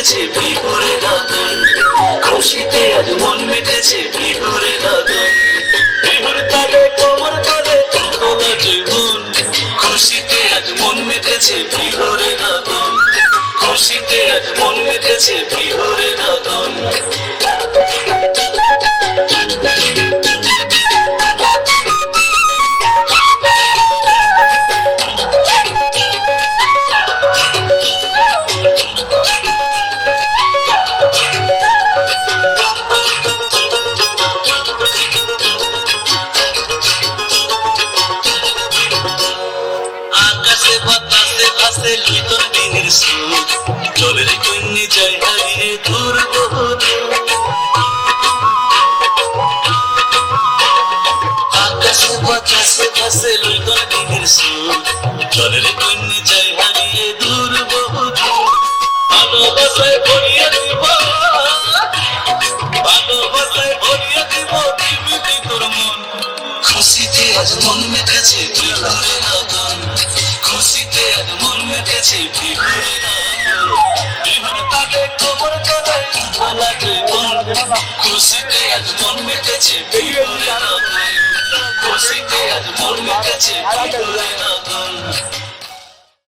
মেটেছে বিপরে দাদন খুশিতে আজ মন মেটেছে বিপরে দাদন বিভোর তালে কোমর করে তোলা জীবন। খুশিতে আজ মন মেটেছে বিপরে দাদন খুশিতে আজ মন মিটেছে বিভোরে ভাসে লিতন দিনের সুর জলের কন্যে যায় হারিয়ে দূর আকাশে বাতাসে, ভাসে লিতন দিনের সুর জলের কন্যে যায় হারিয়ে দূর ভালোবাসায় ভরিয়ে দিব, ভালোবাসায় ভরিয়ে দিব দিবি তোর মন। খুশিতে আজ মন মেটেছে আজ মন মেটেছে বিভোরে করে বলা জীবন খুশিতে আজ মন মেটেছে বিভোরে খুশিতে আজ মন মেটেছে